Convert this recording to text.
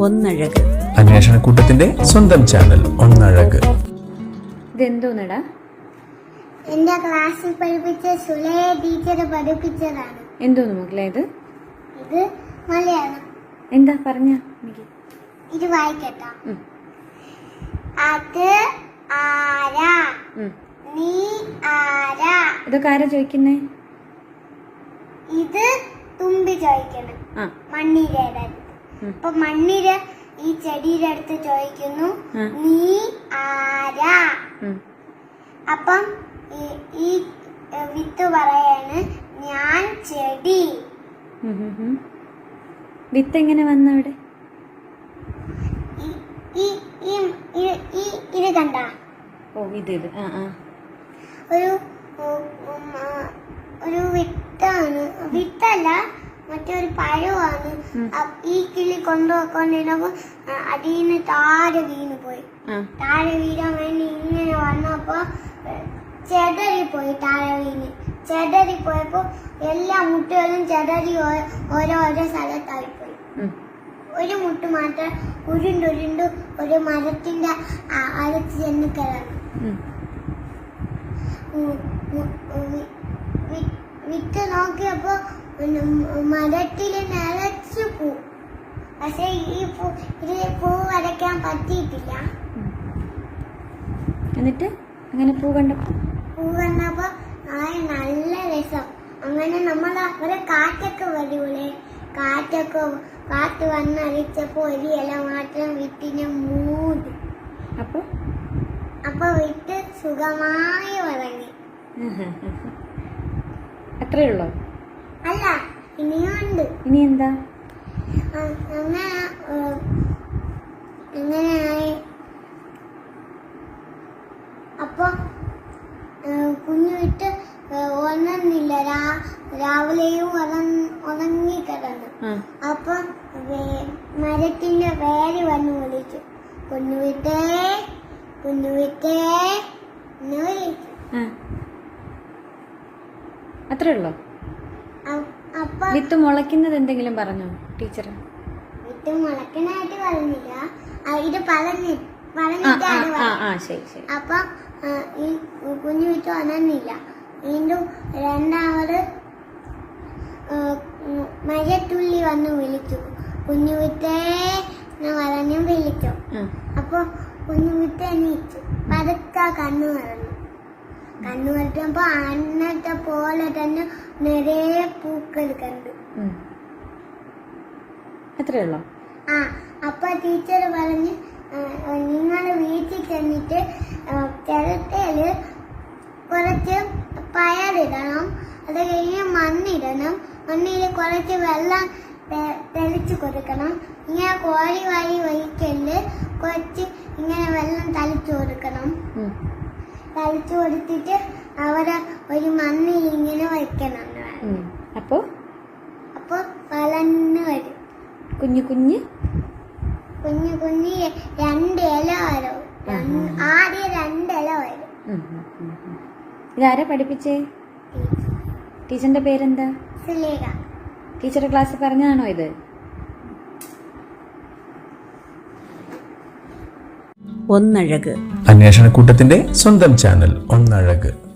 ഒന്നഴക്. അന്വേഷണക്കൂട്ടത്തിന്റെ സ്വന്തം ചാനൽ ഒന്നഴക്. ഇതെന്തോന്നടാ? എന്റെ ക്ലാസ്സിൽ പഠിപ്പിച്ച ടീച്ചർ പഠിപ്പിച്ചതാണ്. എന്തോന്ന് മക്കളെ ഇത്? ഇത് മലയാളം. എന്താ പറഞ്ഞ ഇത് വായിക്കട്ടോ. അത് ആരാ? നീ ആരാ? ഇതൊക്കെ ആരാ ചോദിക്കുന്നേ? ഇത് തുമ്പി ചോദിക്കണം. ഉം. അപ്പൊ മണ്ണിര ഈ ചെടിയുടെ അടുത്ത് ചോദിക്കുന്നു നീ ആരാ? അപ്പം ഈ- വിത്ത് പറയാണ് ഞാൻ ചെടി. വിത്ത് എങ്ങനെ വന്ന അവിടെ? ഈ- ഈ- ഈ- ഈ- ഈ- ഇത് കണ്ട? ഓ ഇത് ഇത്. ആ ആ. ഒരു ഒരു വിത്താണ്. വിത്തല്ല മറ്റൊരു പഴമാണ് ഈ കിളി കൊണ്ടുപോയിക്കൊണ്ടിരുന്നപ്പോ അതിന്ന് താഴെ വീണ് പോയി. താഴെ വീഴാൻ വേണ്ടി ഇങ്ങനെ വന്നപ്പോ ചെതറി പോയി താഴെ വീണ്. ചെതറി പോയപ്പോ എല്ലാ മുട്ടുകളും ചെതറി ഓരോരോ സ്ഥലത്തായി പോയി. ഒരു മുട്ട് മാത്രം ഉരുണ്ടുരുണ്ട് ഒരു മരത്തിന്റെ അരച്ച് അടുത്ത് ചെന്ന് കിടന്നു. ഉം. ഉം, ഉം, വി- വി- വിത്ത് നോക്കിയപ്പോ മരത്തിൽ നിലച്ചു പൂ. പക്ഷെ ഈ പൂ ഇത് പൂ വരയ്ക്കാൻ പറ്റിയിട്ടില്ല. എന്നിട്ട് അങ്ങനെ പൂ കണ്ടപ്പോ പൂ കണ്ടപ്പോ ആ നല്ല രസം. അങ്ങനെ നമ്മൾ ഒരു കാറ്റൊക്കെ വരൂലേ? കാറ്റൊക്കെ കാറ്റ് വന്നടിച്ചപ്പോ ഒരു ഇല മാത്രം വിത്തിനെ മൂടി. അപ്പൊ? അപ്പൊ വിത്ത് സുഖമായി ഉറങ്ങി. അത്രേ ഉള്ളോ? അല്ല ഇനിയുണ്ട് ഇനി എന്താ? അപ്പൊ കുഞ്ഞു വിട്ട് ഉണർന്നില്ല രാവിലെയും ഉണങ്ങി ഉറങ്ങിക്കിടന്നു. അപ്പൊ മരത്തിന്റെ വേര് വന്ന് വിളിച്ചു. കുഞ്ഞുവിട്ടേ കുഞ്ഞുവിട്ടേ എന്ന് വിളിച്ചു. അത്രേ ഉള്ളോ? വിത്ത് മുളയ്ക്കുന്നത് എന്തെങ്കിലും പറഞ്ഞോ ടീച്ചർ വിത്ത് മുളയ്ക്കുന്നതായിട്ട് പറഞ്ഞില്ല. ഇത് പറഞ്ഞി ശരി അപ്പൊ ഈ കുഞ്ഞു വിത്ത് ഉണർന്നില്ല വീണ്ടും രണ്ടാമത് മഴത്തുള്ളി വന്ന് വിളിച്ചു. കുഞ്ഞു വിത്തേ എന്ന് പറഞ്ഞു വിളിച്ചു. അപ്പൊ കുഞ്ഞു വിത്ത് എണീച്ചു. പതുക്കെ കണ്ണു തുറന്നു. കണ്ണു തുറന്നപ്പോ അന്നത്തെ പോലെ തന്നെ നിറയെ പൂക്കൾ കണ്ടു. എത്രയുള്ള? അത്രേ ഉള്ളോ ആ അപ്പൊ ടീച്ചർ പറഞ്ഞ് നിങ്ങൾ വീട്ടിൽ ചെന്നിട്ട് ചിരട്ടയിൽ കുറച്ച് പയറിടണം അത് കഴിഞ്ഞ് മണ്ണിടണം. മണ്ണിൽ കുറച്ച് വെള്ളം തെളിച്ചു കൊടുക്കണം. ഇങ്ങനെ കോഴി വാരി വഴിക്കൽ കുറച്ച് ഇങ്ങനെ വെള്ളം തളിച്ചു കൊടുക്കണം. ഉം. തളിച്ചു കൊടുത്തിട്ട് അവിടെ ഒരു മണ്ണിൽ ഇങ്ങനെ വയ്ക്കണം അപ്പോ. അപ്പോ വളർന്ന് വരും. കുഞ്ഞു കുഞ്ഞ്? കുഞ്ഞു കുഞ്ഞു രണ്ട് ഇല വരും. ആദ്യം രണ്ട് ഇല വരും. ഇതാരാ പഠിപ്പിച്ചേ? ടീച്ചറിന്റെ പേരെന്താ? സുലേഖ. ടീച്ചറുടെ ക്ലാസ്സിൽ പറഞ്ഞതാണോ ഇത്? ഒന്നഴക്. അന്വേഷണക്കൂട്ടത്തിന്റെ സ്വന്തം ചാനൽ ഒന്നഴക്.